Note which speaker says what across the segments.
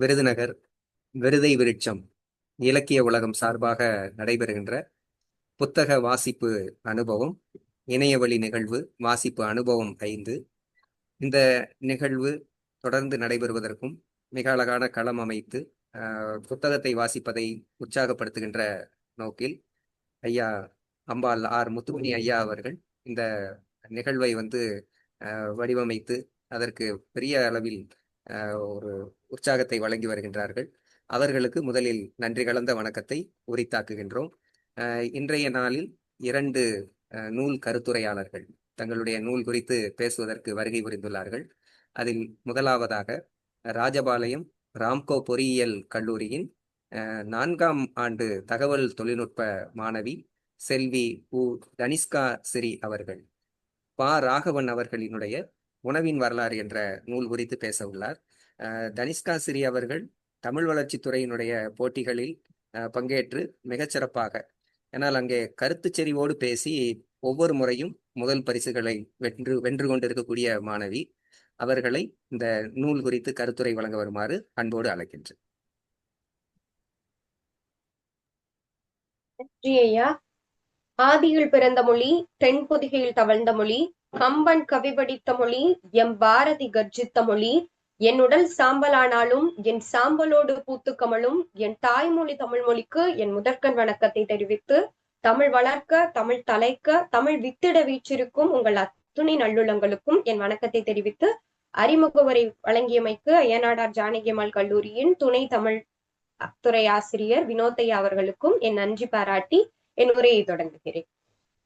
Speaker 1: விருதுநகர் விருதை விருட்சம் இலக்கிய உலகம் சார்பாக நடைபெறுகின்ற புத்தக வாசிப்பு அனுபவம் இணையவழி நிகழ்வு வாசிப்பு அனுபவம் ஐந்து. இந்த நிகழ்வு தொடர்ந்து நடைபெறுவதற்கும் மிக அழகான களம் அமைத்து புத்தகத்தை வாசிப்பதை உற்சாகப்படுத்துகின்ற நோக்கில் ஐயா அம்பாள் ஆர். முத்துமணி ஐயா அவர்கள் இந்த நிகழ்வை வந்து வடிவமைத்து அதற்கு பெரிய அளவில் ஒரு உற்சாகத்தை வழங்கி வருகின்றார்கள். அவர்களுக்கு முதலில் நன்றி கலந்த வணக்கத்தை உரித்தாக்குகின்றோம். இன்றைய நாளில் இரண்டு நூல் கருத்துரையாளர்கள் தங்களுடைய நூல் குறித்து பேசுவதற்கு வருகை புரிந்துள்ளார்கள். அதில் முதலாவதாக ராஜபாளையம் ராம்கோ பொறியியல் கல்லூரியின் ஆஹ், நான்காம் ஆண்டு தகவல் தொழில்நுட்ப மாணவி செல்வி உ தனிஷ்கா சிறி அவர்கள். பா. ராகவன் அவர்களினுடைய உணவின் வரலாறு என்ற நூல் குறித்து பேச உள்ளார் தனிஷ்கா சிறி அவர்கள் தமிழ் வளர்ச்சித்துறையினுடைய போட்டிகளில் அஹ், பங்கேற்று மிகச்சிறப்பாக ஏனால் அங்கே கருத்து செறிவோடு பேசி ஒவ்வொரு முறையும் முதல் பரிசுகளை வென்று வென்று கொண்டிருக்கக்கூடிய மாணவி. அவர்களை இந்த நூல் குறித்து கருத்துரை வழங்க வருமாறு அன்போடு அழைக்கின்றேன்.
Speaker 2: ஐயா. ஆதியில் பிறந்த மொழி தென்பொதிகையில் தவழ்ந்த மொழி கம்பன் கவி படித்த மொழி எம் பாரதி கர்ஜித்த மொழி என் உடல் சாம்பலானாலும் என் சாம்பலோடு பூத்து கமலும் என் தாய்மொழி தமிழ் மொழிக்கு என் முதற்கண் வணக்கத்தை தெரிவித்து தமிழ் வளர்க்க தமிழ் தலைக்க தமிழ் வித்திட வீச்சிருக்கும் உங்கள் அத்துணை நல்லுள்ளங்களுக்கும் என் வணக்கத்தை தெரிவித்து அறிமுக உரை வழங்கியமைக்கு அய்யனாடார் ஜானகியம்மாள் கல்லூரியின் துணை தமிழ் துறை ஆசிரியர் வினோதையா அவர்களுக்கும் என் நன்றி பாராட்டி என் உரையை தொடங்குகிறேன்.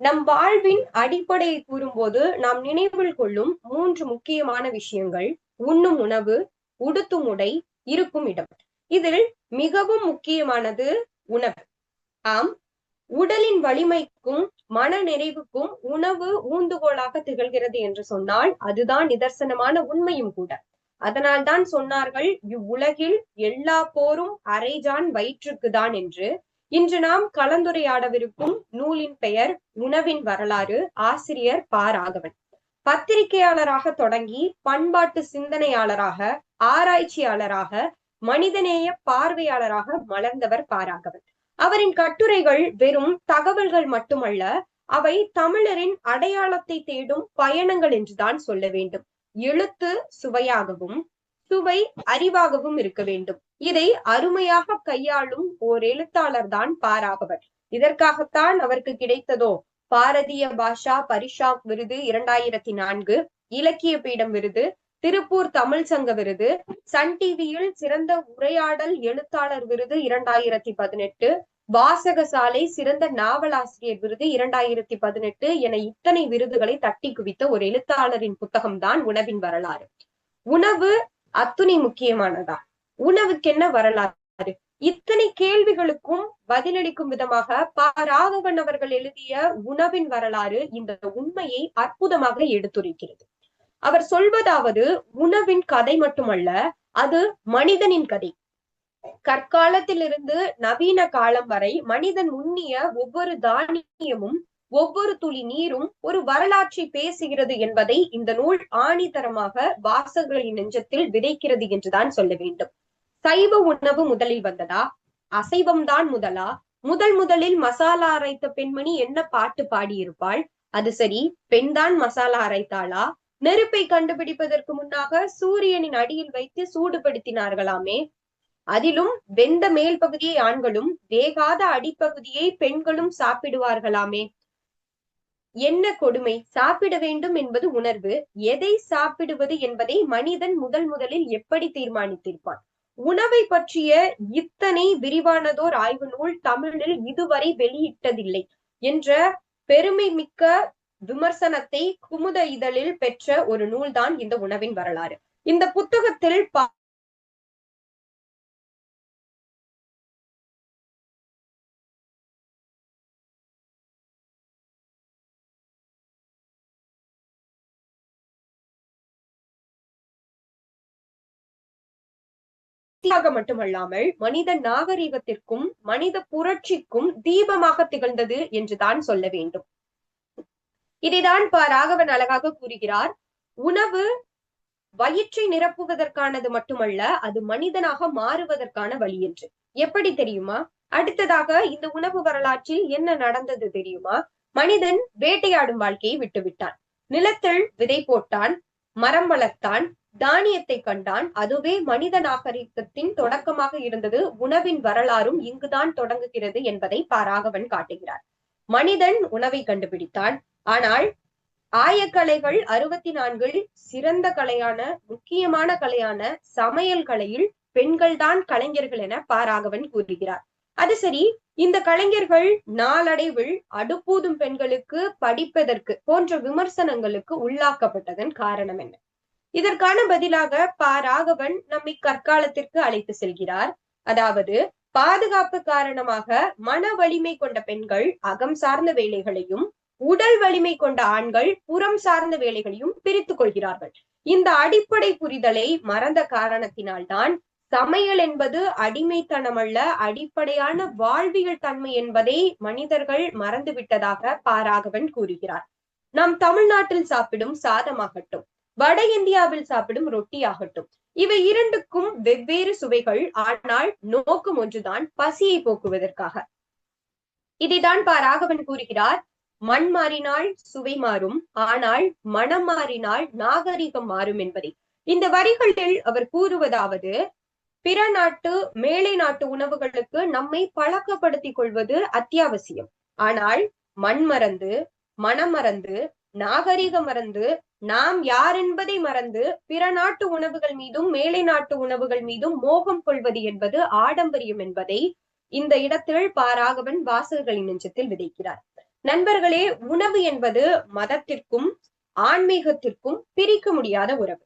Speaker 2: நம் வாழ்வின் அடிப்படையை கூறும்போது நாம் நினைவில் கொள்ளும் மூன்று முக்கியமான விஷயங்கள் உண்ணும் உணவு உடுத்தும் உடை இருக்கும் இடம். இதில் மிகவும் முக்கியமானது உணவு. ஆம் உடலின் வலிமைக்கும் மன நிறைவுக்கும் உணவு ஊந்துகோலாக திகழ்கிறது என்று சொன்னால் அதுதான் நிதர்சனமான உண்மையும் கூட. அதனால்தான் சொன்னார்கள் இவ்வுலகில் எல்லா போரும் அரைஜான் வயிற்றுக்குதான் என்று. இன்று நாம் கலந்துரையாடவிருக்கும் நூலின் பெயர் உணவின் வரலாறு ஆசிரியர் பா. ராகவன். பத்திரிகையாளராக தொடங்கி பண்பாட்டு சிந்தனையாளராக ஆராய்ச்சியாளராக மனிதநேய பார்வையாளராக மலர்ந்தவர் பாராகவன். அவரின் கட்டுரைகள் வெறும் தகவல்கள் மட்டுமல்ல அவை தமிழரின் அடையாளத்தை தேடும் பயணங்கள் என்றுதான் சொல்ல வேண்டும். எழுத்து சுவையாகவும் சுவை அறிவாகவும் இருக்க வேண்டும். இதை அருமையாக கையாளும் ஓர் எழுத்தாளர் தான் பாராகவர் இதற்காகத்தான் அவருக்கு கிடைத்ததோ பாரதிய பாஷா பரிஷா விருது இரண்டாயிரத்தி நான்கு இலக்கிய பீடம் விருது திருப்பூர் தமிழ் சங்க விருது சன் டிவியில் சிறந்த உரையாடல் எழுத்தாளர் விருது இரண்டாயிரத்தி பதினெட்டு வாசகசாலை சிறந்த நாவலாசிரியர் விருது இரண்டாயிரத்தி பதினெட்டு என இத்தனை விருதுகளை தட்டி குவித்த ஒரு எழுத்தாளரின் புத்தகம்தான் உணவின் வரலாறு. உணவு அத்துணை முக்கியமானதா? உணவுக்கென்ன வரலாறு? இத்தனை கேள்விகளுக்கும் பதிலளிக்கும் விதமாக ப ராகவன் அவர்கள் எழுதிய உணவின் வரலாறு இந்த உண்மையை அற்புதமாக எடுத்துரைக்கிறது. அவர் சொல்வதாவது உணவின் கதை மட்டுமல்ல அது மனிதனின் கதை. கற்காலத்திலிருந்து நவீன காலம் வரை மனிதன் உண்ணிய ஒவ்வொரு தானியமும் ஒவ்வொரு துளி நீரும் ஒரு வரலாற்றை பேசுகிறது என்பதை இந்த நூல் ஆணித்தரமாக வாசகர்களின் நெஞ்சத்தில் விதைக்கிறது என்றுதான் சொல்ல வேண்டும். சைவ உணவு முதலில் வந்ததா? அசைவம்தான் முதலா? முதல் முதலில் மசாலா அரைத்த பெண்மணி என்ன பாட்டு பாடியிருப்பாள்? அது சரி பெண்தான் மசாலா அரைத்தாளா? நெருப்பை கண்டுபிடிப்பதற்கு முன்னாக சூரியனின் அடியில் வைத்து சூடுபடுத்தினார்களாமே. அதிலும் வெந்த மேல் பகுதியை ஆண்களும் வேகாத அடிப்பகுதியை பெண்களும் சாப்பிடுவார்களாமே. என்ன கொடுமை? சாப்பிட வேண்டும் என்பது உணர்வு. எதை சாப்பிடுவது என்பதை மனிதன் முதல் முதலில் எப்படி தீர்மானித்திருப்பான்? உணவை பற்றிய இத்தனை விரிவானதோர் ஆய்வு நூல் தமிழில் இதுவரை வெளியிட்டதில்லை என்ற பெருமை மிக்க விமர்சனத்தை குமுத இதழில் பெற்ற ஒரு நூல்தான் இந்த உணவின் வரலாறு. இந்த புத்தகத்தில் சக்தியாக மட்டுமல்லாமல் மனித நாகரிகத்திற்கும் மனித புரட்சிக்கும் தீபமாக திகழ்ந்தது என்றுதான் சொல்ல வேண்டும். இதைதான் ப ராகவன் அழகாக கூறுகிறார். உணவு வயிற்றை நிரப்புவதற்கானது மட்டுமல்ல அது மனிதனாக மாறுவதற்கான வழி என்று. எப்படி தெரியுமா? அடுத்ததாக இந்த உணவு வரலாற்றில் என்ன நடந்தது தெரியுமா? மனிதன் வேட்டையாடும் வாழ்க்கையை விட்டுவிட்டான். நிலத்தில் விதை போட்டான் மரம் வளர்த்தான் தானியத்தை கண்டான். அதுவே மனித நாகரிகத்தின் தொடக்கமாக இருந்தது. உணவின் வரலாறும் இங்குதான் தொடங்குகிறது என்பதை பாராகவன் காட்டுகிறார். மனிதன் உணவை கண்டுபிடித்தான் ஆனால் ஆயக்கலைகள் அறுபத்தி நான்கில் சிறந்த கலையான முக்கியமான கலையான சமையல் கலையில் பெண்கள் தான் கலைஞர்கள் என பாராகவன் கூறுகிறார். அது சரி இந்த கலைஞர்கள் நாளடைவில் அடுப்பூதும் பெண்களுக்கு படிப்பதற்கு போன்ற விமர்சனங்களுக்கு உள்ளாக்கப்பட்டதன் காரணம் என்ன? இதற்கான பதிலாக ப ராகவன் நம்மை கற்காலத்திற்கு அழைத்து செல்கிறார். அதாவது பாதுகாப்பு காரணமாக மன வலிமை கொண்ட பெண்கள் அகம் சார்ந்த வேலைகளையும் உடல் வலிமை கொண்ட ஆண்கள் புறம் சார்ந்த வேலைகளையும் பிரித்துக் கொள்கிறார்கள். இந்த அடிப்படை புரிதலை மறந்த காரணத்தினால்தான் சமையல் என்பது அடிமைத்தனம் அல்ல அடிப்படையான வாழ்வியல் தன்மை என்பதை மனிதர்கள் மறந்து விட்டதாக பாராகவன் கூறுகிறார். நம் தமிழ்நாட்டில் சாப்பிடும் சாதமாகட்டும் வட இந்தியாவில் சாப்பிடும் ரொட்டி ஆகட்டும் இவை இரண்டுக்கும் வெவ்வேறு சுவைகள் ஆனால் நோக்கம் ஒன்றுதான் பசியை போக்குவதற்காக. இதைதான் பா ராகவன் கூறுகிறார் மண் மாறினால் சுவை மாறும் ஆனால் மனம் மாறினால் நாகரிகம் மாறும் என்பதை. இந்த வரிகளில் அவர் கூறுவதாவது பிற நாட்டு மேலை நாட்டு உணவுகளுக்கு நம்மை பழக்கப்படுத்திக் கொள்வது அத்தியாவசியம். ஆனால் மண் மறந்து மனம் மறந்து நாகரிகம் மறந்து நாம் யார் என்பதை மறந்து பிற நாட்டு உணவுகள் மீதும் மேலை நாட்டு உணவுகள் மீதும் மோகம் கொள்வது என்பது ஆடம்பரியம் என்பதை இந்த இடத்தில் பாராகவன் வாசகர்களின் நெஞ்சத்தில் விதைக்கிறார். நண்பர்களே உணவு என்பது மதத்திற்கும் ஆன்மீகத்திற்கும் பிரிக்க முடியாத உறவு.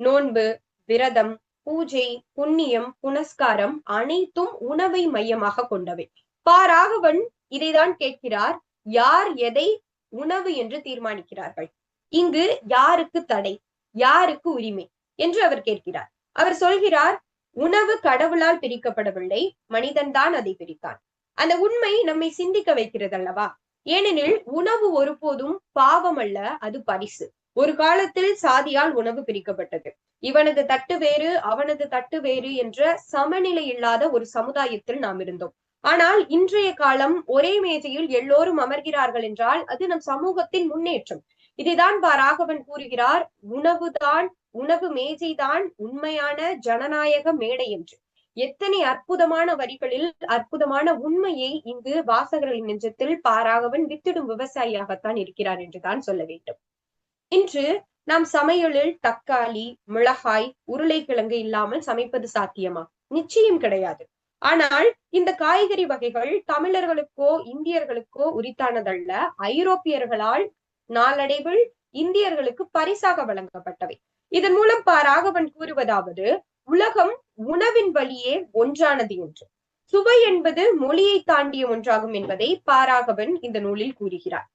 Speaker 2: நோன்பு விரதம் பூஜை புண்ணியம் புனஸ்காரம் அனைத்தும் உணவை மையமாக கொண்டவை. பாராகவன் இதைதான் கேட்கிறார் யார் எதை உணவு என்று தீர்மானிக்கிறார்கள். இங்கு யாருக்கு தடை? யாருக்கு உரிமை? என்று அவர் கேட்கிறார். அவர் சொல்கிறார் உணவு கடவுளால் பிரிக்கப்படவில்லை மனிதன்தான் அதை பிரித்தான். அந்த உண்மை நம்மை சிந்திக்க வைக்கிறது அல்லவா ஏனெனில் உணவு ஒருபோதும் பாவம் அல்ல அது பரிசு. ஒரு காலத்தில் சாதியால் உணவு பிரிக்கப்பட்டது. இவனது தட்டு வேறு அவனது தட்டு வேறு என்ற சமநிலை இல்லாத ஒரு சமுதாயத்தில் நாம் இருந்தோம். ஆனால் இன்றைய காலம் ஒரே மேஜையில் எல்லோரும் அமர்கிறார்கள் என்றால் அது நம் சமூகத்தின் முன்னேற்றம். இதைதான் பா ராகவன் கூறுகிறார் உணவுதான் உணவு மேஜைதான் உண்மையான ஜனநாயக மேடை என்று. எத்தனை அற்புதமான வரிகளில் அற்புதமான உண்மையை இங்கு வாசகர்களின் நெஞ்சத்தில் பாராகவன் வித்திடும் விவசாயியாகத்தான் இருக்கிறார் என்றுதான் சொல்ல வேண்டும். இன்று நாம் சமையலில் தக்காளி மிளகாய் உருளைக்கிழங்கு இல்லாமல் சமைப்பது சாத்தியமா? நிச்சயம் கிடையாது. ஆனால் இந்த காய்கறி வகைகள் தமிழர்களுக்கோ இந்தியர்களுக்கோ உரித்தானதல்ல. ஐரோப்பியர்களால் நாளடைவில் இந்தியர்களுக்கு பரிசாக வழங்கப்பட்டவை. இதன் மூலம் ப ராகவன் கூறுவதாவது உலகம் உணவின் வழியே ஒன்றானது என்று. சுவை என்பது மொழியை தாண்டிய ஒன்றாகும் என்பதை பாராகவன் இந்த நூலில் கூறுகிறார்.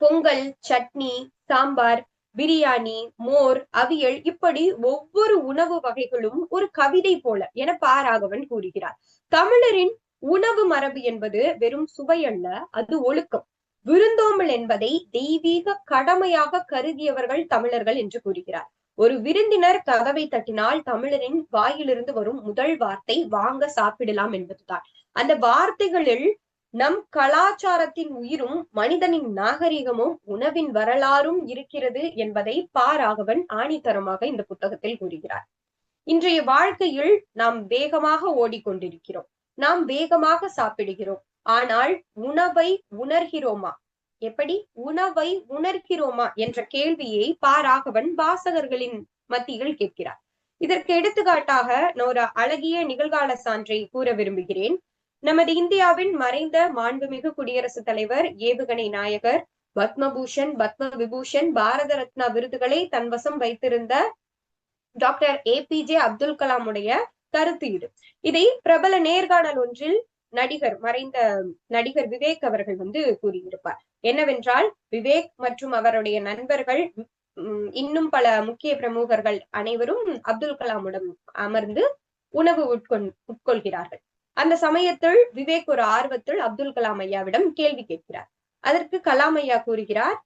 Speaker 2: பொங்கல் சட்னி சாம்பார் பிரியாணி மோர் அவியல் இப்படி ஒவ்வொரு உணவு வகைகளும் ஒரு கவிதை போல என பாராகவன் கூறுகிறார். தமிழரின் உணவு மரபு என்பது வெறும் சுவை அல்ல அது ஒழுக்கம். விருந்தோம்பல் என்பதை தெய்வீக கடமையாக கருதியவர்கள் தமிழர்கள் என்று கூறுகிறார். ஒரு விருந்தினர் கதவை தட்டினால் தமிழரின் வாயிலிருந்து வரும் முதல் வார்த்தை வாங்க சாப்பிடலாம் என்பதுதான். அந்த வார்த்தைகளில் நம் கலாச்சாரத்தின் உயிரும் மனிதனின் நாகரிகமும் உணவின் வரலாறும் இருக்கிறது என்பதை பாராகவன் ஆணித்தரமாக இந்த புத்தகத்தில் கூறுகிறார். இன்றைய வாழ்க்கையில் நாம் வேகமாக ஓடிக்கொண்டிருக்கிறோம். நாம் வேகமாக சாப்பிடுகிறோம். ஆனால் உணவை உணர்கிறோமா? எப்படி? உணவை உணர்கிறோமா என்ற கேள்வியை பாராகவன் வாசகர்களின் மத்தியில் கேட்கிறார். இதற்கு எடுத்துக்காட்டாக நான் ஒரு அழகிய நிகழ்கால சான்றை கூற விரும்புகிறேன். நமது இந்தியாவின் மறைந்த மாண்புமிகு குடியரசுத் தலைவர் ஏவுகணை நாயகர் பத்மபூஷன் பத்ம விபூஷன் பாரத ரத்னா விருதுகளை தன்வசம் வைத்திருந்த doctor A P J Abdul கலாமுடைய கருத்து இது இதை பிரபல நேர்காணல் ஒன்றில் நடிகர் மறைந்த நடிகர் விவேக் அவர்கள் வந்து கூறியிருப்பார். என்னவென்றால் விவேக் மற்றும் அவருடைய நண்பர்கள் இன்னும் பல முக்கிய பிரமுகர்கள் அனைவரும் அப்துல் கலாமுடன் அமர்ந்து உணவு உட்கொள் உட்கொள்கிறார்கள். அந்த சமயத்தில் விவேக் ஒரு ஆர்வத்தில் அப்துல் கலாம் ஐயாவிடம் கேள்வி கேட்கிறார். அதற்கு கலாம் ஐயா கூறுகிறார்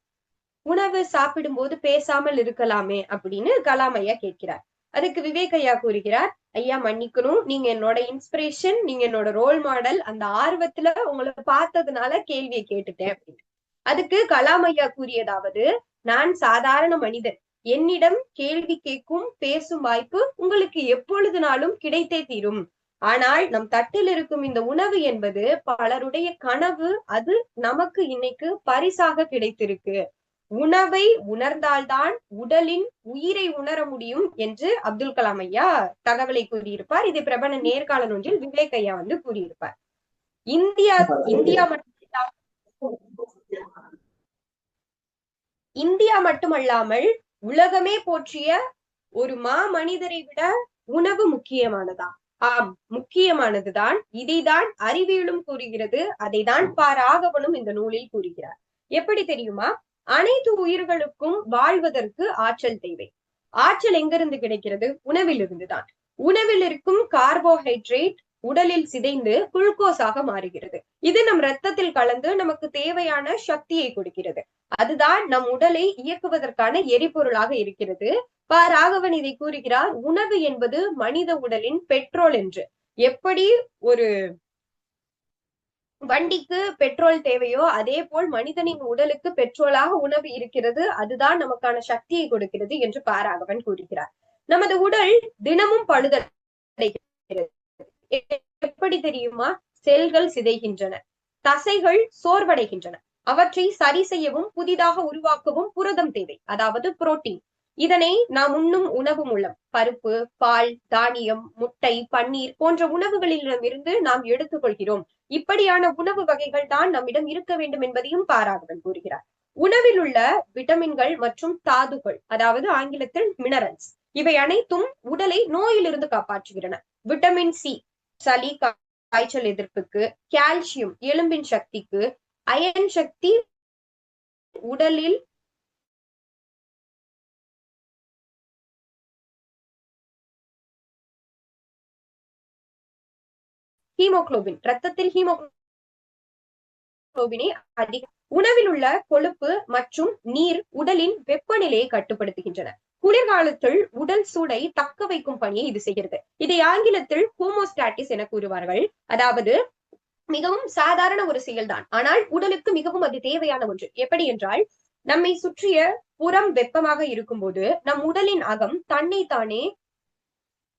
Speaker 2: உணவு சாப்பிடும்போது பேசாமல் இருக்கலாமே அப்படின்னு கலாம் ஐயா கேட்கிறார். அதுக்கு விவேக் ஐயா கூறுகிறார் ஐயா மன்னிக்கணும் நீங்க என்னோட இன்ஸ்பிரேஷன் நீங்க என்னோட ரோல் மாடல் அந்த ஆர்வத்துல உங்களை பார்த்ததுனால கேள்வியை கேட்டுட்டேன் அப்படின்னு. அதுக்கு கலாம் ஐயா கூறியதாவது நான் சாதாரண மனிதன். என்னிடம் கேள்வி கேட்கும் பேசும் வாய்ப்பு உங்களுக்கு எப்பொழுதுனாலும் கிடைத்தே தீரும். ஆனால் நம் தட்டில் இருக்கும் இந்த உணவு என்பது பலருடைய கனவு. அது நமக்கு இன்னைக்கு பரிசாக கிடைத்திருக்கு. உணவை உணர்ந்தால்தான் உடலின் உயிரை உணர முடியும் என்று அப்துல் கலாம் ஐயா தகவலை கூறியிருப்பார். இது பிரபல நேர்காணல் ஒன்றில் விவேக் ஐயா வந்து கூறியிருப்பார். இந்தியா இந்தியா மட்டும் இந்தியா மட்டுமல்லாமல் உலகமே போற்றிய ஒரு மா மனிதரை விட உணவு முக்கியமானதா? ஆம் முக்கியமானதுதான். இதைதான் அறிவியலும் கூறுகிறது அதைதான் பாராகவனும் இந்த நூலில் கூறுகிறார். எப்படி தெரியுமா? அனைத்து உயிர்களுக்கும் வாழ்வதற்கு ஆற்றல் தேவை. ஆற்றல் எங்கிருந்து கிடைக்கிறது? உணவிலிருந்து தான் உணவில் இருக்கும் கார்போஹைட்ரேட் உடலில் சிதைந்து குளுக்கோஸாக மாறுகிறது. இது நம் ரத்தத்தில் கலந்து நமக்கு தேவையான சக்தியை கொடுக்கிறது. அதுதான் நம் உடலை இயக்குவதற்கான எரிபொருளாக இருக்கிறது. ப ராகவன் இதை கூறுகிறார் உணவு என்பது மனித உடலின் பெட்ரோல் என்று. எப்படி ஒரு வண்டிக்கு பெட்ரோல் தேவையோ அதே போல் மனிதனின் உடலுக்கு பெட்ரோலாக உணவு இருக்கிறது. அதுதான் நமக்கான சக்தியை கொடுக்கிறது என்று பாராகவன் கூறுகிறார். நமது உடல் தினமும் பழுதல் எப்படி தெரியுமா? செல்கள் சிதைகின்றன. தசைகள் சோர்வடைகின்றன. அவற்றை சரி செய்யவும் புதிதாக உருவாக்கவும் புரதம் தேவை. அதாவது புரோட்டீன். இதனை நாம் உண்ணும் உணவு மூலம். பருப்பு பால் தானியம் முட்டை பன்னீர் போன்ற உணவுகளிடமிருந்து நாம் எடுத்துக்கொள்கிறோம். இப்படியான உணவு வகைகள் தான் நம்மிடம் இருக்க வேண்டும் என்பதையும் பாராகவன் கூறுகிறார். உணவில் உள்ள விட்டமின்கள் மற்றும் தாதுகள் அதாவது ஆங்கிலத்தில் மினரல்ஸ் இவை அனைத்தும் உடலை நோயிலிருந்து காப்பாற்றுகின்றன. விட்டமின் சி சளி காய்ச்சல் எதிர்ப்புக்கு கால்சியம் எலும்பின் சக்திக்கு அயன் சக்தி உடலில் ஹீமோக்ளோபின் ரத்தத்தில் ஹீமோக்ளோபினை அதிக உணவில் உள்ள கொழுப்பு மற்றும் நீர் உடலின் வெப்பநிலையை கட்டுப்படுத்துகின்றன. குளிர்காலத்தில் உடல் சூடை தக்க வைக்கும் பணியை இது செய்கிறது. இதை ஆங்கிலத்தில் ஹோமோஸ்டாட்டிஸ் என கூறுவார்கள். அதாவது மிகவும் சாதாரண ஒரு செயல்தான் ஆனால் உடலுக்கு மிகவும் அது தேவையான ஒன்று. எப்படி என்றால் நம்மை சுற்றிய புறம் வெப்பமாக இருக்கும்போது நம் உடலின் அகம் தன்னை தானே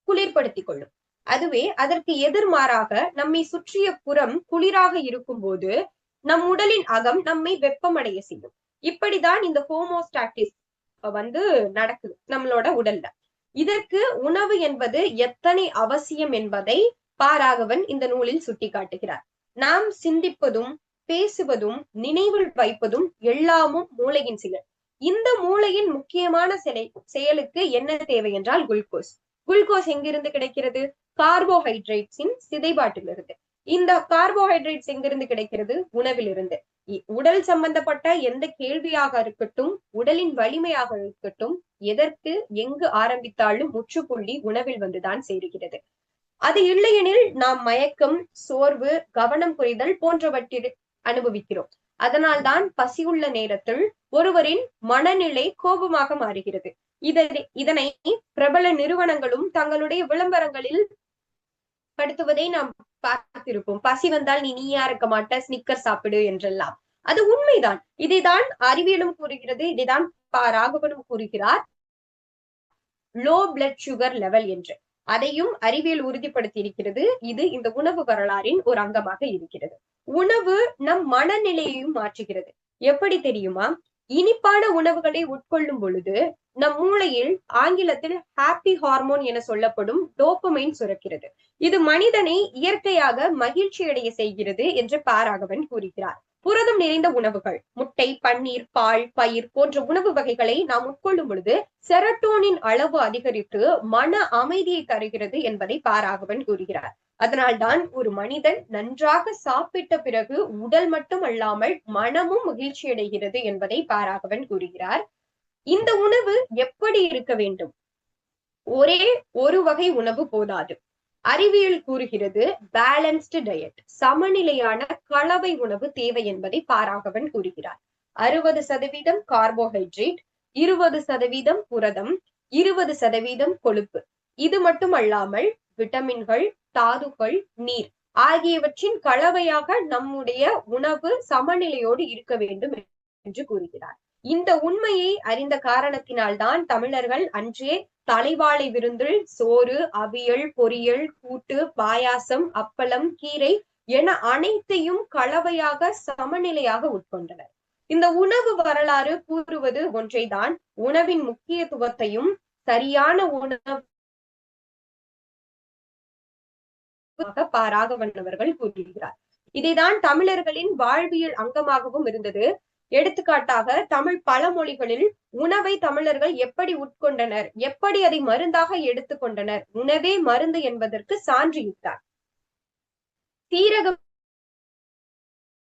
Speaker 2: குளிர்படுத்திக் கொள்ளும். அதுவே அதற்கு எதிர்மாறாக நம்மை சுற்றிய புறம் குளிராக இருக்கும்போது நம் உடலின் அகம் நம்மை வெப்பமடைய செய்யும். இப்படிதான் இந்த ஹோமோஸ்டாட்டிஸ் வந்து நடக்குது நம்மளோட உடல்ல. இதற்கு உணவு என்பது எத்தனை அவசியம் என்பதை பாராகவன் இந்த நூலில் சுட்டி காட்டுகிறார் நாம் சிந்திப்பதும் பேசுவதும் நினைவில் வைப்பதும் எல்லாமும் மூளையின் செயல். இந்த மூளையின் முக்கியமான செயலுக்கு என்ன தேவை என்றால் குளுக்கோஸ். குளுக்கோஸ் எங்கிருந்து கிடைக்கிறது? கார்போஹைட்ரேட்ஸின் சிதைபாட்டிலிருந்து. இந்த கார்போஹைட்ரேட்ஸ் எங்கிருந்து கிடைக்கிறது? உணவிலிருந்து. உடல் சம்பந்தப்பட்ட எந்த கேள்வியாக இருக்கட்டும் உடலின் வலிமையாக இருக்கட்டும் எதற்கு எங்கு ஆரம்பித்தாலும் முற்றுப்புள்ளி உணவில் வந்துதான் சேருகிறது. அது இல்லையெனில் நாம் மயக்கம் சோர்வு கவனம் குறைதல் போன்றவற்றில் அனுபவிக்கிறோம். அதனால்தான் பசியுள்ள நேரத்தில் ஒருவரின் மனநிலை கோபமாக மாறுகிறது. இதனை இதனை பிரபல நிறுவனங்களும் தங்களுடைய விளம்பரங்களில் படுத்துவதை நாம் பார்த்திருப்போம். பசி வந்தால் நீ நீயா இருக்க மாட்ட ஸ்னிக்கர் சாப்பிடு என்றெல்லாம். அது உண்மைதான். இதைதான் அறிவியலும் கூறுகிறது இதைதான் ராகவனும் கூறுகிறார். லோ பிளட் சுகர் லெவல் என்று. அதையும் அறிவியல் உறுதிப்படுத்தி இருக்கிறது இது இந்த உணவு வரலாறின் ஒரு அங்கமாக இருக்கிறது. உணவு நம் மனநிலையையும் மாற்றுகிறது. எப்படி தெரியுமா? இனிப்பான உணவுகளை உட்கொள்ளும் பொழுது நம் மூளையில் ஆங்கிலத்தில் ஹாப்பி ஹார்மோன் என சொல்லப்படும் டோப்பமைன் சுரக்கிறது. இது மனிதனை இயற்கையாக மகிழ்ச்சி அடைய செய்கிறது என்று பாராகவன் கூறுகிறார். புரதம் நிறைந்த உணவுகள். முட்டை பன்னீர் பால் பயிர் போன்ற உணவு வகைகளை நாம் உட்கொள்ளும் பொழுது செரட்டோனின் அளவு அதிகரித்து மன அமைதியை தருகிறது என்பதை பாராகவன் கூறுகிறார். அதனால்தான் ஒரு மனிதன் நன்றாக சாப்பிட்ட பிறகு உடல் மட்டும் அல்லாமல் மனமும் மகிழ்ச்சி அடைகிறது என்பதை பாராகவன் கூறுகிறார். இந்த உணவு எப்படி இருக்க வேண்டும்? ஒரே ஒரு வகை உணவு போதாது. அறிவியல் கூறுகிறது பேலன்ஸ்டு டயட் சமநிலையான கலவை உணவு தேவை என்பதை பாராகவன் கூறுகிறார். அறுபது சதவீதம் கார்போஹைட்ரேட் இருபது சதவீதம் புரதம் இருபது சதவீதம் கொழுப்பு. இது மட்டும் அல்லாமல் விட்டமின்கள் தாதுக்கள் நீர் ஆகியவற்றின் கலவையாக நம்முடைய உணவு சமநிலையோடு இருக்க வேண்டும் என்று கூறுகிறார். இந்த உண்மையை அறிந்த காரணத்தினால்தான் தமிழர்கள் அன்றே தலைவாழை விருந்தில் சோறு அவியல் பொரியல் கூட்டு பாயாசம் அப்பளம் கீரை என அனைத்தையும் கலவையாக சமநிலையாக உட்கொண்டனர். இந்த உணவு வரலாறு கூறுவது ஒன்றைதான் உணவின் முக்கியத்துவத்தையும் சரியான உணவு பாராகவன் அவர்கள் கூறுகிறார். இதைதான் தமிழர்களின் வாழ்வியல் அங்கமாகவும் இருந்தது. எடுத்துக்காட்டாக தமிழ் பல மொழிகளில் உணவை தமிழர்கள் எப்படி உட்கொண்டனர் எப்படி அதை மருந்தாக எடுத்துக்கொண்டனர் உணவே மருந்து என்பதற்கு சான்று இட்டார் தீரகம்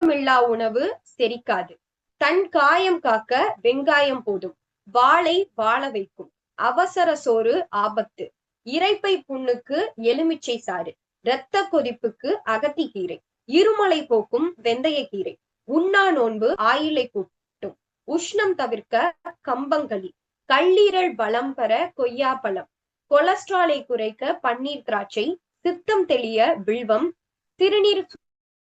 Speaker 2: இல்லா உணவு செரிக்காது. தன் காயம் காக்க வெங்காயம் போதும். வாளை வாழ வைக்கும். அவசர சோறு ஆபத்து. இரைப்பை புண்ணுக்கு எலுமிச்சை சாறு. இரத்த கொதிப்புக்கு அகத்திக்கீரை. இருமலை போக்கும் வெந்தயக்கீரை. உண்ணா நோன்பு ஆயிலை கூட்டும். உஷ்ணம் தவிர்க்க கம்பங்களி. கல்லீரல் பலம் பெற கொய்யாப்பழம் கொலஸ்ட்ராலை குறைக்க பன்னீர் திராட்சை. சித்தம் தெளிய வில்வம். சிறுநீர்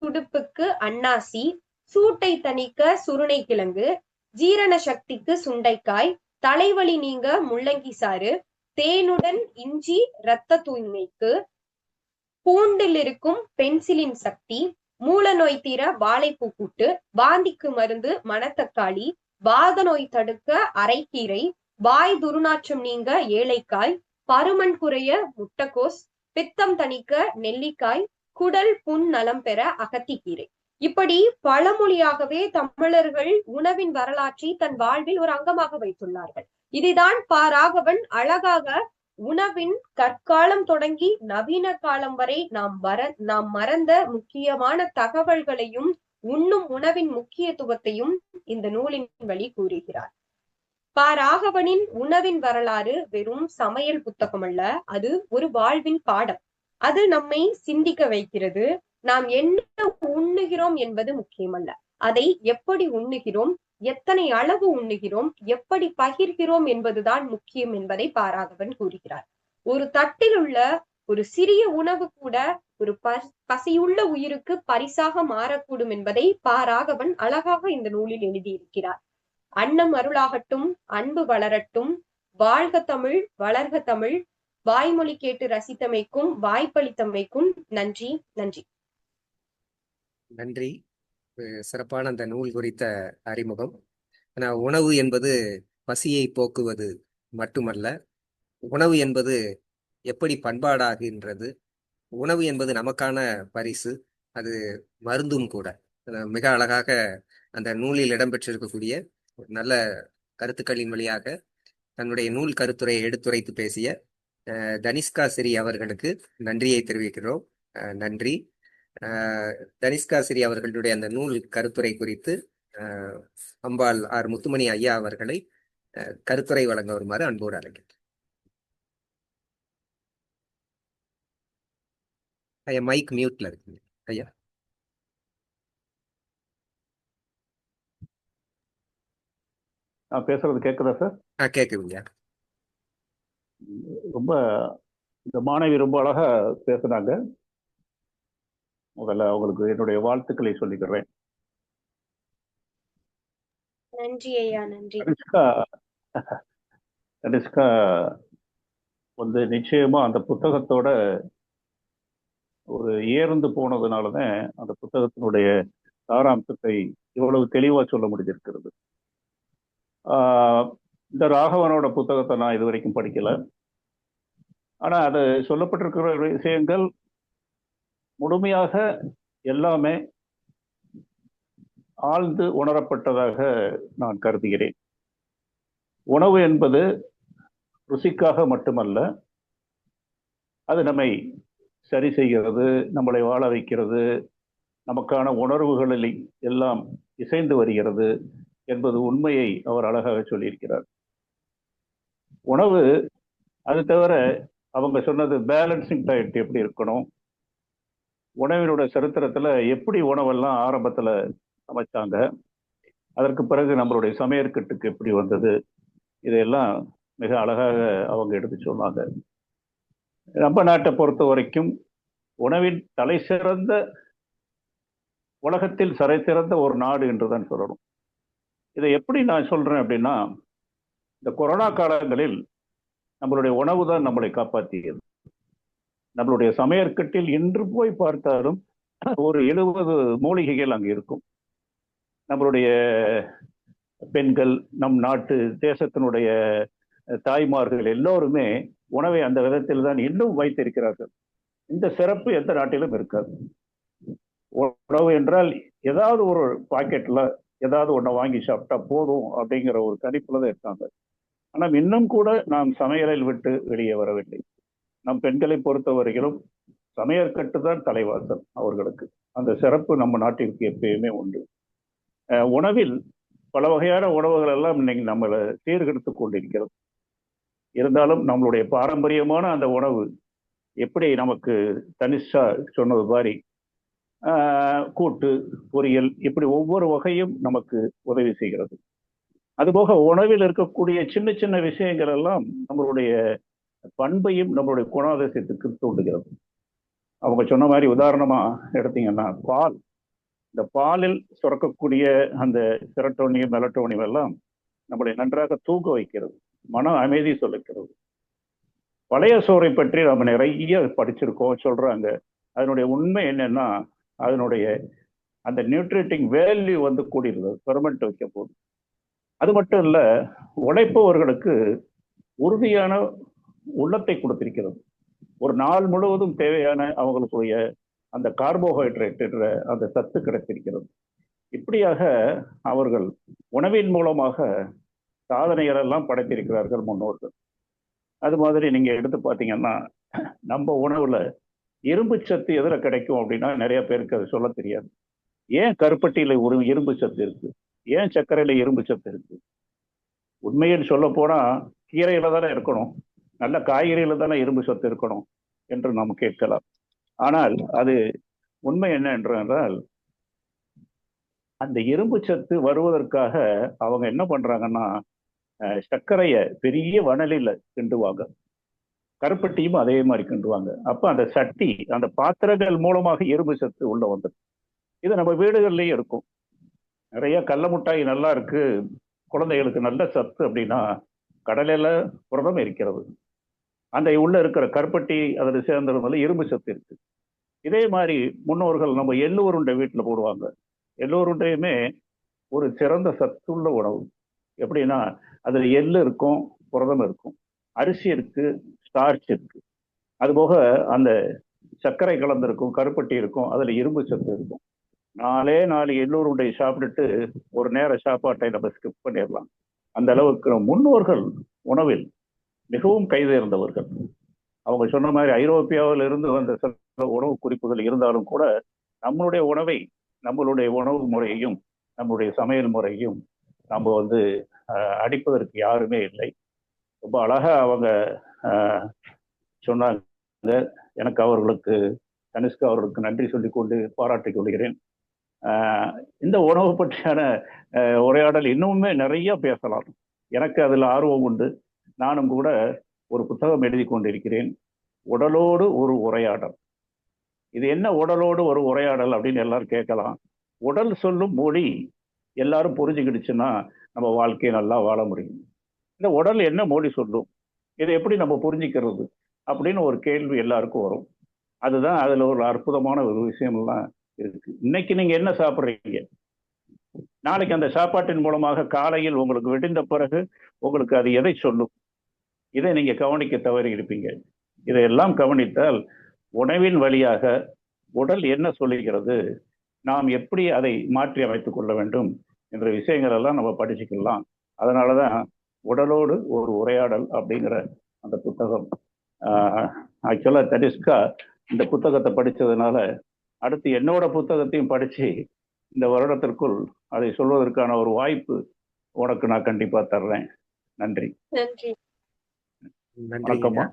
Speaker 2: துடுப்புக்கு அன்னாசி. சூட்டை தணிக்க சுருணை கிழங்கு. ஜீரண சக்திக்கு சுண்டைக்காய். தலைவலி நீங்க முள்ளங்கி சாறு. தேனுடன் இஞ்சி இரத்த தூய்மைக்கு. பூண்டில் இருக்கும் பென்சிலின் சக்தி. மூல நோய் தீர வாழைப்பூ கூட்டு வாந்திக்கு மருந்து மணத்தக்காளி வாத நோய் தடுக்க அரைக்கீரை வாய் துர்நாற்றம் நீங்க ஏழைக்காய் பருமன் குறைய முட்டைக்கோஸ் பித்தம் தணிக்க நெல்லிக்காய் குடல் புண் நலம் பெற அகத்திக்கீரை. இப்படி பழமொழியாகவே தமிழர்கள் உணவின் வரலாற்றை தன் வாழ்வில் ஒரு அங்கமாக வைத்துள்ளார்கள். இதைதான் பா. ராகவன் அழகாக உணவின் கற்காலம் தொடங்கி நவீன காலம் வரை நாம் வர நாம் மறந்த முக்கியமான தகவல்களையும் உண்ணும் உணவின் முக்கியத்துவத்தையும் இந்த நூலின் வழி கூறுகிறார். ப ராகவனின் உணவின் வரலாறு வெறும் சமையல் புத்தகம் அல்ல அது ஒரு வாழ்வின் பாடம். அது நம்மை சிந்திக்க வைக்கிறது. நாம் என்ன உண்ணுகிறோம் என்பது முக்கியமல்ல. அதை எப்படி உண்ணுகிறோம்? எத்தனை அளவு உண்ணுகிறோம் எப்படி பகிர்கிறோம் என்பதுதான் முக்கியம் என்பதை பாராகவன் கூறுகிறார். ஒரு தட்டில் உள்ள ஒரு சிறிய உணவு கூட ஒரு பசியுள்ள உயிருக்கு பரிசாக மாறக்கூடும் என்பதை பாராகவன் அழகாக இந்த நூலில் எழுதியிருக்கிறார். அன்னம் அருளாகட்டும் அன்பு வளரட்டும் வாழ்க தமிழ் வளர்க தமிழ் வாய்மொழி கேட்டு ரசித்தமைக்கும் வாய்ப்பளித்தமைக்கும் நன்றி நன்றி.
Speaker 1: நன்றி. சிறப்பான அந்த நூல் குறித்த அறிமுகம். ஆனால் உணவு என்பது பசியை போக்குவது மட்டுமல்ல உணவு என்பது எப்படி பண்பாடாகின்றது உணவு என்பது நமக்கான பரிசு அது மருந்தும் கூட. மிக அழகாக அந்த நூலில் இடம்பெற்றிருக்கக்கூடிய நல்ல கருத்துக்களின் வழியாக தன்னுடைய நூல் கருத்துரையை எடுத்துரைத்து பேசிய தனிஷ்கா சிறி அவர்களுக்கு நன்றியை தெரிவிக்கிறோம். நன்றி. தனிஷ்கா சிறி அவர்களுடைய அந்த நூல் கருத்துரை குறித்து அம்பாள் ஆர் முத்துமணி ஐயா அவர்களை கருத்துரை வழங்க வருமாறு அன்போடு அழைக்கிறேன் ஐயா மைக் மியூட்ல இருக்குங்க ஐயா.
Speaker 3: நான் பேசுறது கேட்குதா சார்?
Speaker 1: ஆ கேட்குதுங்க
Speaker 3: ரொம்ப இந்த மாணவி ரொம்ப அழகா பேசுனாங்க. முதல்ல அவங்களுக்கு என்னுடைய வாழ்த்துக்களை சொல்லிக்கிறேன்.
Speaker 2: நன்றி ஐயா நன்றி.
Speaker 3: கனிஷ்கா வந்து நிச்சயமா அந்த புத்தகத்தோட ஒரு ஏர்ந்து போனதுனாலதான் அந்த புத்தகத்தினுடைய சாராம்சத்தை இவ்வளவு தெளிவா சொல்ல முடிஞ்சிருக்கிறது. இந்த ராகவனோட புத்தகத்தை நான் இது வரைக்கும் படிக்கல. ஆனா அது சொல்லப்பட்டிருக்கிற விஷயங்கள் முழுமையாக எல்லாமே ஆழ்ந்து உணரப்பட்டதாக நான் கருதுகிறேன். உணவு என்பது ருசிக்காக மட்டுமல்ல அது நம்மை சரி செய்கிறது நம்மளை வாழ வைக்கிறது நமக்கான உணர்வுகளில் எல்லாம் இசைந்து வருகிறது என்பது உண்மையை அவர் அழகாக சொல்லியிருக்கிறார். உணவு அது தவிர அவங்க சொன்னது பேலன்சிங் டயட் எப்படி இருக்கணும் உணவினோட சரித்திரத்துல எப்படி உணவெல்லாம் ஆரம்பத்துல சமைச்சாங்க அதற்கு பிறகு நம்மளுடைய சமையற்கட்டுக்கு எப்படி வந்தது இதையெல்லாம் மிக அழகாக அவங்க எடுத்து சொன்னாங்க. நம்ம நாட்டை பொறுத்த வரைக்கும் உணவின் தலை சிறந்த உலகத்தில் சரை சிறந்த ஒரு நாடு என்றுதான் சொல்லணும். இதை எப்படி நான் சொல்றேன் அப்படின்னா இந்த கொரோனா காலங்களில் நம்மளுடைய உணவு தான் நம்மளை காப்பாற்றியது நம்மளுடைய சமையற்கட்டில் இன்று போய் பார்த்தாலும் ஒரு எழுபது மூலிகைகள் அங்கே இருக்கும். நம்மளுடைய பெண்கள் நம் நாட்டு தேசத்தினுடைய தாய்மார்கள் எல்லோருமே உணவை அந்த விதத்தில் தான் இன்னும் வைத்திருக்கிறார்கள். இந்த சிறப்பு எந்த நாட்டிலும் இருக்காது. உணவு என்றால் ஏதாவது ஒரு பாக்கெட்ல ஏதாவது ஒன்றை வாங்கி சாப்பிட்டா போதும் அப்படிங்கிற ஒரு கணிப்புல தான் இருக்காங்க. ஆனால் இன்னும் கூட நாம் சமையலில் விட்டு வெளியே வரவில்லை. நம் பெண்களை பொறுத்தவரையிலும் சமையற்கட்டு தான் தலைவாசல் அவர்களுக்கு. அந்த சிறப்பு நம்ம நாட்டிற்கு எப்பயுமே உண்டு. உணவில் பல வகையான உணவுகள் எல்லாம் இன்னைக்கு நம்மளை சீர்கெடுத்து கொண்டிருக்கிறோம் இருந்தாலும் நம்மளுடைய பாரம்பரியமான அந்த உணவு எப்படி நமக்கு தனிஷா சொன்னது மாதிரி கூட்டு பொரியல் இப்படி ஒவ்வொரு வகையும் நமக்கு உதவி செய்கிறது. அதுபோக உணவில் இருக்கக்கூடிய சின்ன சின்ன விஷயங்கள் எல்லாம் நம்மளுடைய பண்பையும் நம்மளுடைய குணாதிசயத்துக்கு தூண்டுகிறது. அவங்க சொன்ன மாதிரி உதாரணமா எடுத்தீங்கன்னா பால். இந்த பாலில் சுரக்கக்கூடிய அந்த செரட்டோனியம் மெலட்டோனியம் எல்லாம் நம்மளை நன்றாக தூக்க வைக்கிறது மன அமைதி சொல்லிக்கிறது பழைய சோறை பற்றி நம்ம நிறைய படிச்சிருக்கோம் சொல்றாங்க. அதனுடைய உண்மை என்னன்னா அதனுடைய அந்த நியூட்ரிட்டிங் வேல்யூ வந்து கூடியிருந்தது பெர்மெண்ட் வைக்க போது. அது மட்டும் இல்ல உழைப்பவர்களுக்கு உறுதியான உள்ளத்தை கொடுத்திருக்கிறது. ஒரு நாள் முழுவதும் தேவையான அவங்களுக்குரிய அந்த கார்போஹைட்ரேட் என்ற அந்த சத்து கிடைத்திருக்கிறது. இப்படியாக அவர்கள் உணவின் மூலமாக சாதனைகளெல்லாம் படைத்திருக்கிறார்கள் முன்னோர்கள். அது மாதிரி நீங்க எடுத்து பார்த்தீங்கன்னா நம்ம உணவுல இரும்பு சத்து எதுல கிடைக்கும் அப்படின்னா நிறைய பேருக்கு அது சொல்ல தெரியாது. ஏன் கருப்பட்டியில் ஒரு இரும்பு சத்து இருக்கு? ஏன் சர்க்கரையில இரும்பு சத்து இருக்கு? உண்மையில் சொல்ல போனா கீரையில் தானே இருக்கணும். நல்ல காய்கறியில தானே இரும்பு சத்து இருக்கணும் என்று நாம் கேட்கலாம். ஆனால் அது உண்மை என்ன என்றால் அந்த இரும்பு சத்து வருவதற்காக அவங்க என்ன பண்றாங்கன்னா சர்க்கரைய பெரிய வனலில கிண்டுவாங்க. கருப்பட்டியும் அதே மாதிரி கிண்டுவாங்க. அப்ப அந்த சட்டி அந்த பாத்திரங்கள் மூலமாக இரும்பு சத்து உள்ள வந்துடும். இது நம்ம வீடுகள்லயும் இருக்கும். நிறைய கடல முட்டாய் நல்லா இருக்கு. குழந்தைகளுக்கு நல்ல சத்து அப்படின்னா கடலையில புரதம் இருக்கிறது. அந்த உள்ள இருக்கிற கருப்பட்டி அதில் சேர்ந்ததுனால இரும்பு சத்து இருக்கு. இதே மாதிரி முன்னோர்கள் நம்ம எள்ளு உருண்டை வீட்டில் போடுவாங்க. எள்ளு உருண்டையுமே ஒரு சிறந்த சத்துள்ள உணவு. எப்படின்னா அதில் எள்ளு இருக்கும் புரதம் இருக்கும். அரிசி இருக்கு ஸ்டார்ச் இருக்கு. அதுபோக அந்த சர்க்கரை கலந்திருக்கும் கருப்பட்டி இருக்கும் அதில் இரும்பு சத்து இருக்கும். நாலே நாலு எள்ளூர் சாப்பிட்டுட்டு ஒரு நேர சாப்பாட்டை நம்ம ஸ்கிப் பண்ணிடலாம். அந்த அளவுக்கு முன்னோர்கள் உணவில் மிகவும் கைதேர்ந்தவர்கள் அவங்க சொன்ன மாதிரி ஐரோப்பியாவில் இருந்து வந்த சில உணவு குறிப்புகள் இருந்தாலும் கூட நம்மளுடைய உணவை நம்மளுடைய உணவு முறையையும் நம்மளுடைய சமையல் முறையும் நம்ம வந்து அடிப்பதற்கு யாருமே இல்லை. ரொம்ப அழகா அவங்க சொன்னாங்க. எனக்கு அவர்களுக்கு கனிஷ்கா அவர்களுக்கு நன்றி சொல்லிக்கொண்டு பாராட்டி பாராட்டிக் கொள்கிறேன். இந்த உணவு பற்றியான உரையாடல் இன்னுமே நிறைய பேசலாம். எனக்கு அதில் ஆர்வம் உண்டு. நானும் கூட ஒரு புத்தகம் எழுதி கொண்டிருக்கிறேன். உடலோடு ஒரு உரையாடல். இது என்ன உடலோடு ஒரு உரையாடல் அப்படின்னு எல்லாரும் கேட்கலாம். உடல் சொல்லும் மொழி எல்லாரும் புரிஞ்சுக்கிடுச்சுன்னா நம்ம வாழ்க்கையை நல்லா வாழ முடியும். இந்த உடல் என்ன மொழி சொல்லும்? இதை எப்படி நம்ம புரிஞ்சுக்கிறது? அப்படின்னு ஒரு கேள்வி எல்லாருக்கும் வரும். அதுதான் அதில் ஒரு அற்புதமான ஒரு விஷயம்லாம் இருக்கு. இன்னைக்கு நீங்க என்ன சாப்பிட்றீங்க? நாளைக்கு அந்த சாப்பாட்டின் மூலமாக காலையில் உங்களுக்கு விடிந்த பிறகு உங்களுக்கு அது எதை சொல்லும்? இதை நீங்கள் கவனிக்க தவறி இருப்பீங்க. இதையெல்லாம் கவனித்தால் உணவின் வழியாக உடல் என்ன சொல்லுகிறது? நாம் எப்படி அதை மாற்றி அமைத்துக் கொள்ள வேண்டும்? என்ற விஷயங்கள் எல்லாம் நம்ம படிச்சுக்கலாம். அதனாலதான் உடலோடு ஒரு உரையாடல் அப்படிங்கிற அந்த புத்தகம். ஆக்சுவலாக தனிஷ்கா இந்த புத்தகத்தை படித்ததுனால அடுத்து என்னோட புத்தகத்தையும் படித்து இந்த வருடத்திற்குள் அதை சொல்வதற்கான ஒரு வாய்ப்பு உனக்கு நான் கண்டிப்பாக தர்றேன். நன்றி
Speaker 2: நன்றி.
Speaker 1: நன்றி.
Speaker 3: வணக்கம்மா.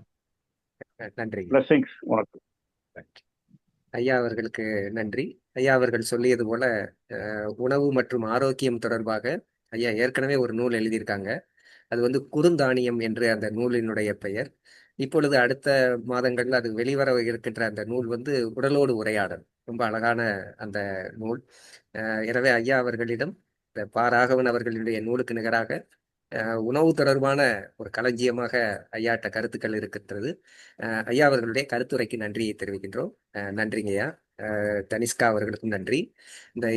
Speaker 1: நன்றி.
Speaker 3: பிளஸிங்ஸ்
Speaker 1: ஐயா அவர்களுக்கு நன்றி. ஐயா அவர்கள் சொல்லியது போல உணவு மற்றும் ஆரோக்கியம் தொடர்பாக ஐயா ஏற்கனவே ஒரு நூல் எழுதியிருக்காங்க. அது வந்து குறுந்தானியம் என்று அந்த நூலினுடைய பெயர். இப்பொழுது அடுத்த மாதங்கள்ல அது வெளிவர இருக்கின்ற அந்த நூல் வந்து உடலோடு உரையாடல். ரொம்ப அழகான அந்த நூல். எனவே ஐயா அவர்களிடம் இந்த பா. ராகவன் அவர்களுடைய நூலுக்கு நிகராக உணவு தொடர்பான ஒரு களஞ்சியமாக ஐயாட்ட கருத்துக்கள் இருக்கின்றது. ஐயா அவர்களுடைய கருத்துரைக்கு நன்றியை தெரிவிக்கின்றோம். அஹ், நன்றிங்க ஐயா தனிஷ்கா அவர்களுக்கும் நன்றி. இந்த